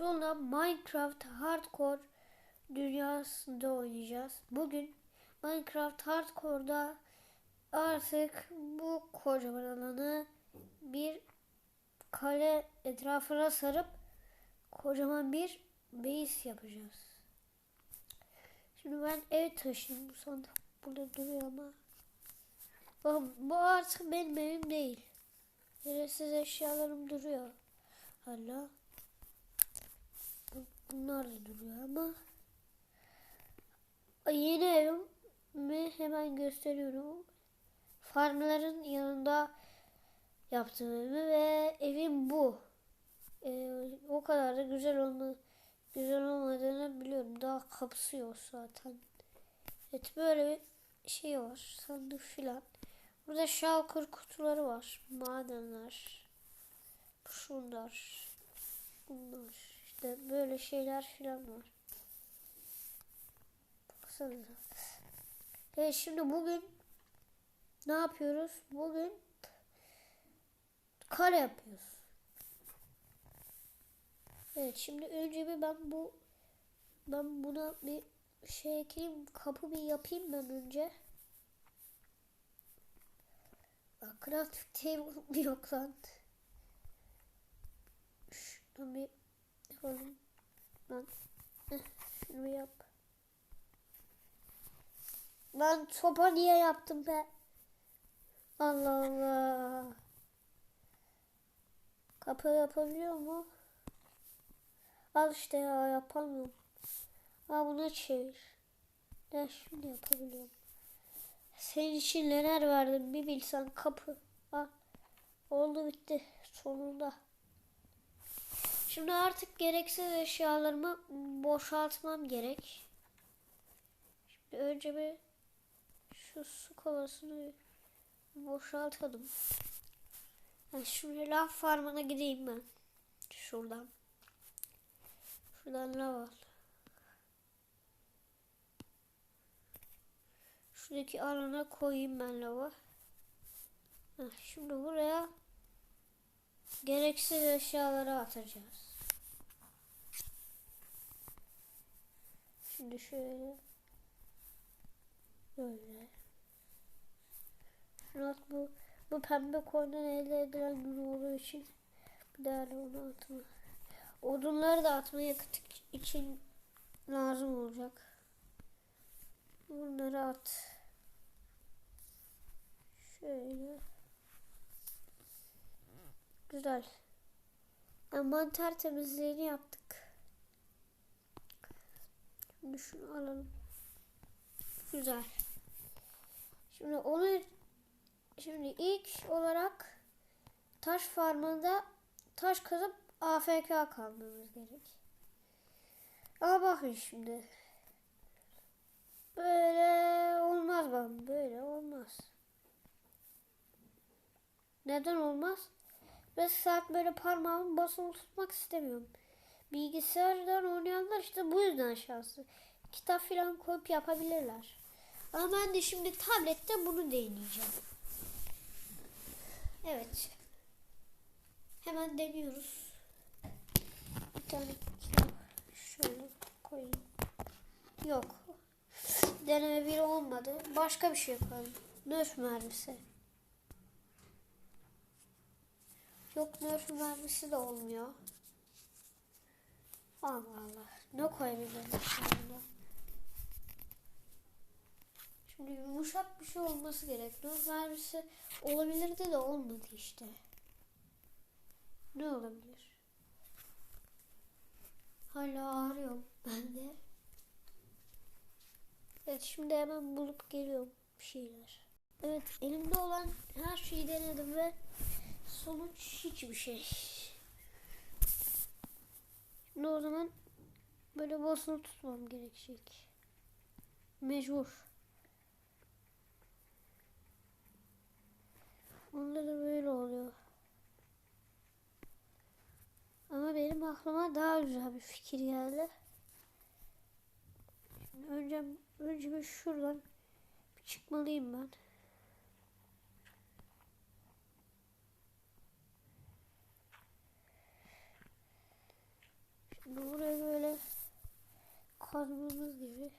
Sonra Minecraft Hardcore dünyasında oynayacağız. Bugün Minecraft Hardcore'da artık bu kocaman alanı bir kale etrafına sarıp kocaman bir base yapacağız. Şimdi ben ev taşıyayım. Bu sandık burada duruyor ama. Bakın bu artık benim evim değil. Gereksiz eşyalarım duruyor. Hala. Bu- Bunlar da duruyor ama. Yeni evimi hemen gösteriyorum. Farmların yanında yaptığım evimi ve evim bu. Ee, o kadar da güzel olma güzel olmadığını biliyorum. Daha kapısı yok zaten. Evet böyle bir şey var. Sandık filan. Burada şalkır kutuları var. Madenler. Şunlar. Bunlar. İşte böyle şeyler filan var. Baksanıza. Evet şimdi bugün ne yapıyoruz? Bugün kare yapıyoruz. Evet şimdi önce bir ben bu ben buna bir şey ekleyeyim kapı bir yapayım ben önce. Crafting table yok lan. Şunu bir yapalım. Lan heh, şunu yap. Lan sopa niye yaptım be? Allah Allah. Kapı yapabiliyor mu? Al işte ya yapamıyorum. Aa bunu çevir. Ben şimdi yapabiliyorum. Senin için neler verdim bir bilsen kapı. Al. Oldu bitti. Sonunda. Şimdi artık gereksiz eşyalarımı boşaltmam gerek. Şimdi önce bir şu su kovasını boşaltalım. Yani şimdi lav farmına gideyim ben. Şuradan. Şuradan lav al. Şuradaki alana koyayım ben lava. Heh, şimdi buraya gereksiz eşyaları atacağız. Şimdi şöyle böyle. At bu bu pembe koyundan elde edilen ürün olduğu için bir daha onu atma. Odunları da atma yakıt için lazım olacak. Bunları at. Şöyle. Güzel. Mantar temizliğini yaptık. Şunu alalım. Güzel. Şimdi onu şimdi ilk olarak taş farmında taş kazıp AFK kalmamız gerek. Ama bakın şimdi. Böyle olmaz bak. Böyle olmaz. Neden olmaz? Ben saat böyle parmağımı basılı tutmak istemiyorum. Bilgisayardan oynayanlar işte bu yüzden şanslı. Kitap falan koyup yapabilirler. Ama ben de şimdi tablette bunu deneyeceğim. Evet. Hemen deniyoruz. Bir tane kitap şöyle koyayım. Yok. Deneme bir olmadı. Başka bir şey yapalım. Nerf mermisi. Yok nerf mermisi de olmuyor. Allah Allah. Ne koyabilirim şimdi? Şimdi yumuşak bir şey olması gerek. Nerf mermisi olabilirdi de olmadı işte. Ne olabilir? Hala ağrıyorum ben de. Evet şimdi hemen bulup geliyorum bir şeyler. Evet elimde olan her şeyi denedim ve sonuç hiçbir şey. Şimdi o zaman böyle basılı tutmam gerekecek. Mecbur. Onda da böyle oluyor. Ama benim aklıma daha güzel bir fikir geldi. Şimdi önce önce bir şuradan bir çıkmalıyım ben. Şimdi buraya böyle kazmamız gibi.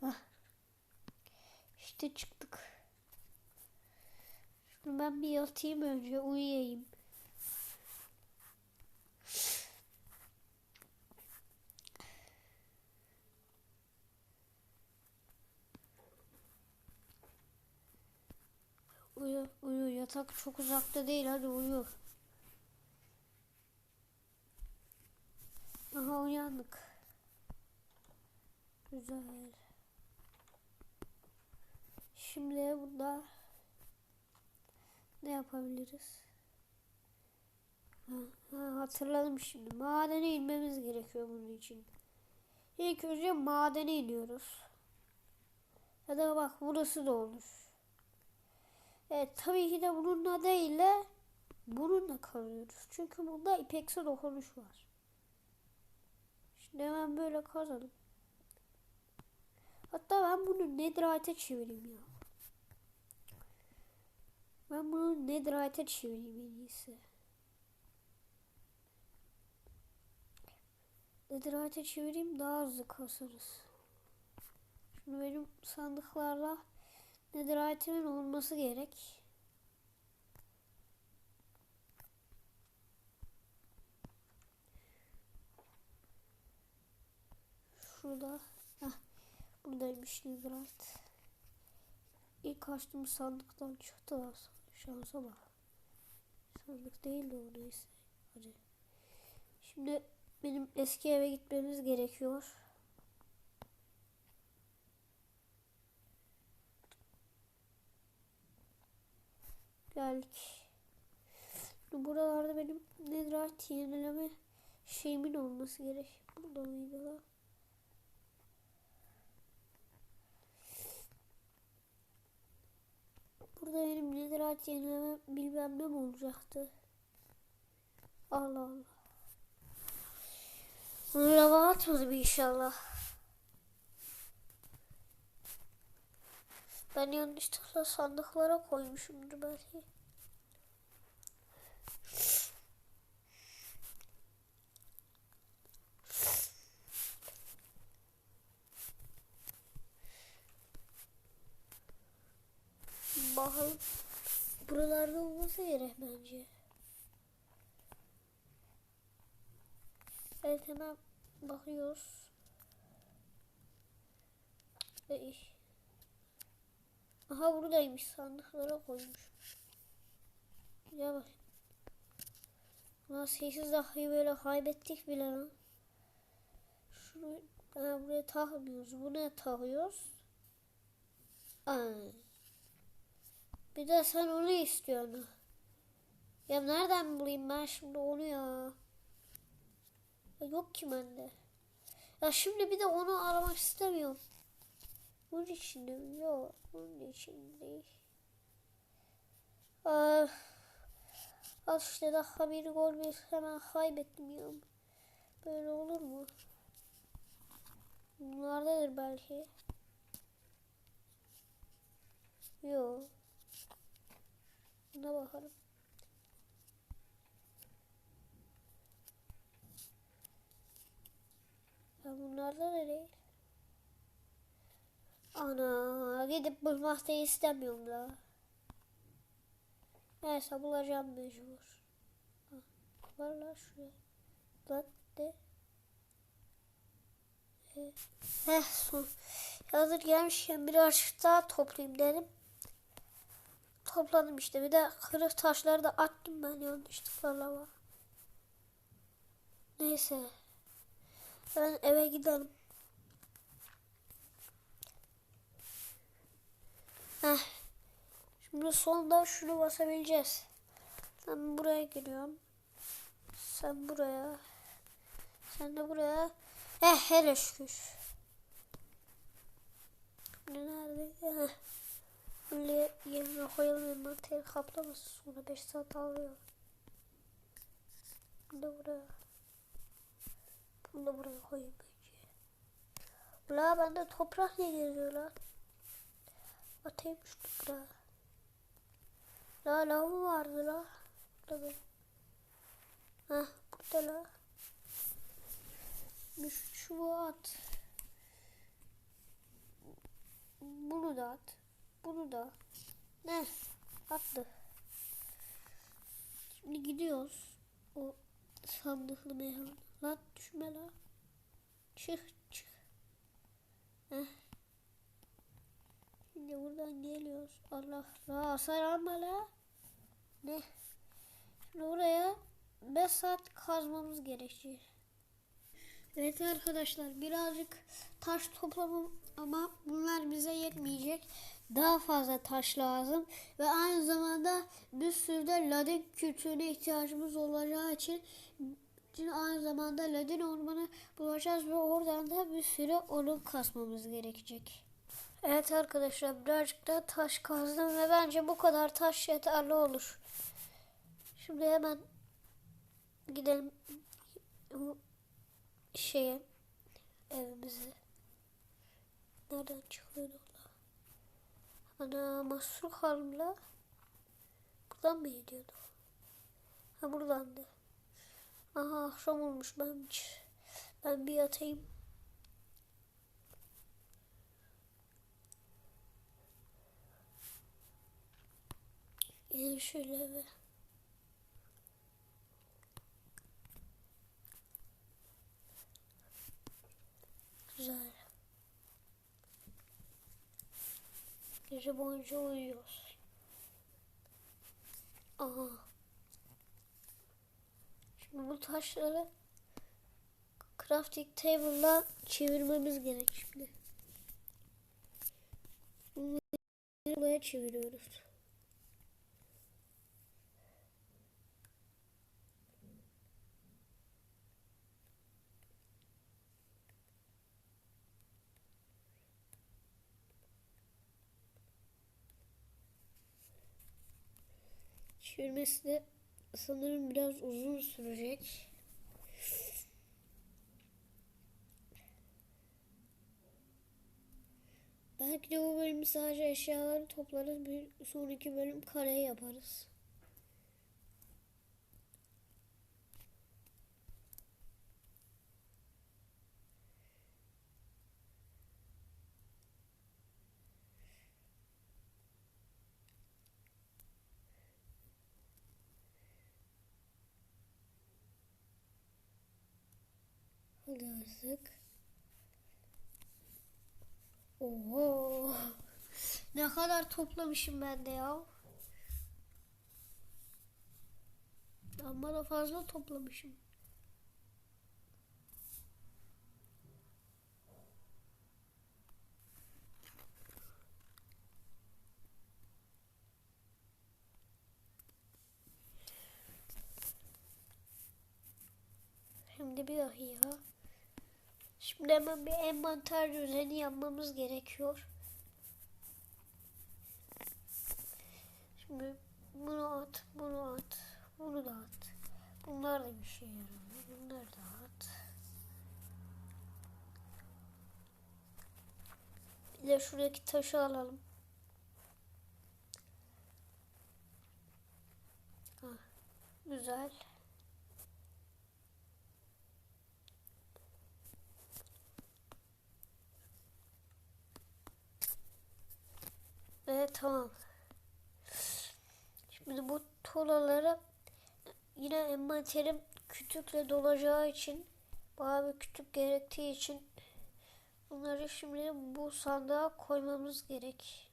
Hah. İşte çıktık. Şimdi ben bir yatayım önce uyuyayım. Yatak çok uzakta değil. Hadi uyu. Aha uyandık. Güzel. Şimdi burada ne yapabiliriz? Ha, hatırladım şimdi. Madene inmemiz gerekiyor bunun için. İlk önce madene iniyoruz. Ya da bak burası da olur. Evet tabii ki de bununla değil de bununla kalıyoruz. Çünkü bunda ipeksi dokunuş var. Şimdi hemen böyle kazalım. Hatta ben bunu netherite'e çevireyim ya. Ben bunu netherite'e çevireyim en iyisi. Netherite'e çevireyim daha hızlı kasarız. Şimdi benim sandıklarla netherite'imin olması gerek. Şurada. Heh, buradaymış netherite. İlk açtığım sandıktan çıktı. Şansa bak. Sandık değil de o neyse. Hadi. Şimdi benim eski eve gitmemiz gerekiyor. Geldik. Buralarda benim netherite yenileme şeyimin olması gerek. Burada mıydı lan? Burada benim netherite yenileme bilmem ne mi olacaktı. Allah Allah. Bunu lava inşallah. Ben yanlışlıkla sandıklara koymuşumdur belki. Bakalım. Buralarda olması gerek bence. Evet hemen bakıyoruz. Ey. Aha buradaymış sandıklara koymuş. Ya bak. Ulan sessiz dahi böyle kaybettik bile lan. Şunu ha, buraya takmıyoruz. Buna takıyoruz. Aa. Bir de sen onu istiyorsun. Ya nereden bulayım ben şimdi onu ya? ya yok ki bende. Ya şimdi bir de onu aramak istemiyorum. Bunun içinde? Yok. Bunun içinde. Ah. Al işte daha bir gol bir hemen kaybettim ya. Böyle olur mu? Bunlardadır belki. Yok. Buna bakalım. Ya bunlarda da değil. Ana gidip bulmak istemiyorum da. Neyse bulacağım mecbur. Var lan şuraya. Lan de. Ee, Heh son. Hazır gelmişken birazcık daha toplayayım dedim. Topladım işte. Bir de kırık taşları da attım ben yanlışlıkla lava. Neyse. Ben eve gidelim. Heh. Şimdi sonunda şunu basabileceğiz. Ben buraya giriyorum. Sen buraya. Sen de buraya. Eh hele şükür. Şimdi nerede? Heh. Böyle yerine koyalım envanteri kaplaması sonra 5 saat alıyor. Bunu da buraya. Bunu da buraya koyayım bence. La bende toprak ne geziyor lan? Atayım şu toprağı. La la mı vardı la? Benim. Heh burada la. Bir şu at. Bunu da at. Bunu da. Ne? Attı. Şimdi gidiyoruz. O sandıklı meyhan. Lan düşme la. Çık çık. Heh. Şimdi buradan geliyoruz. Allah la hasar. Ne? Şimdi oraya 5 saat kazmamız gerekecek. Evet arkadaşlar birazcık taş toplamam ama bunlar bize yetmeyecek. Daha fazla taş lazım ve aynı zamanda bir sürü de ladin kültürüne ihtiyacımız olacağı için için aynı zamanda ladin ormanı bulacağız ve oradan da bir sürü odun kasmamız gerekecek. Evet arkadaşlar birazcık da taş kazdım ve bence bu kadar taş yeterli olur. Şimdi hemen gidelim şeye evimize. Nereden çıkıyordu la? Ana mahsur kaldım la. Buradan mı gidiyordu? Ha buradandı. Aha akşam olmuş ben ben bir yatayım. Gidelim şöyle eve. Güzel. Gece boyunca uyuyoruz. Aha. Şimdi bu taşları crafting table'la çevirmemiz gerek şimdi. Bunları buraya çeviriyoruz. Çevirmesi de sanırım biraz uzun sürecek. Belki de bu bölüm sadece eşyaları toplarız. Bir sonraki bölüm kareyi yaparız. Artık. Oho. Ne kadar toplamışım ben de ya. Amma da fazla toplamışım. Şimdi bir dakika. Şimdi hemen bir envanter düzeni yapmamız gerekiyor. Şimdi bunu at, bunu at, bunu da at. Bunlar da bir şey yaramıyor. Bunları da at. Bir de şuradaki taşı alalım. Ha, güzel. Evet tamam. Şimdi bu tolaları yine envanterim kütükle dolacağı için bayağı bir kütük gerektiği için bunları şimdi bu sandığa koymamız gerek.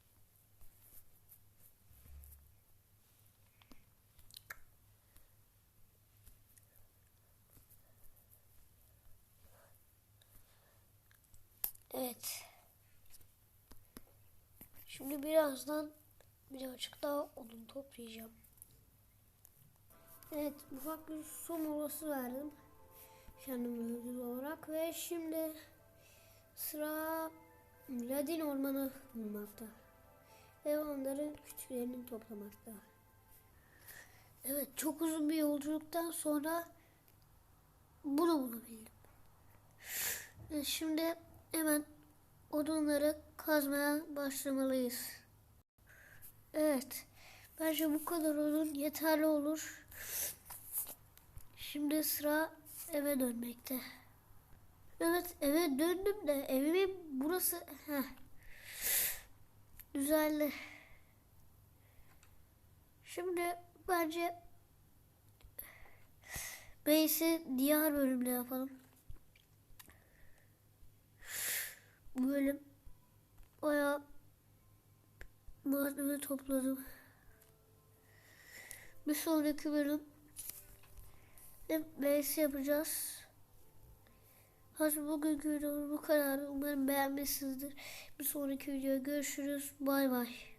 Evet. Şimdi birazdan birazcık daha odun toplayacağım. Evet ufak bir su molası verdim. Kendime ödül olarak ve şimdi sıra Ladin ormanı bulmakta. Ve onların küçüklerini toplamakta. Evet çok uzun bir yolculuktan sonra bunu bulabildim. Şimdi hemen odunları kazmaya başlamalıyız. Evet. Bence bu kadar odun yeterli olur. Şimdi sıra eve dönmekte. Evet eve döndüm de evimin burası heh, düzenli. Şimdi bence Base'i diğer bölümde yapalım. Bu bölüm bayağı malzeme topladım. Bir sonraki bölüm de base yapacağız. Hadi bugünkü videomuz bu kadar. Umarım beğenmişsinizdir. Bir sonraki videoda görüşürüz. Bay bay.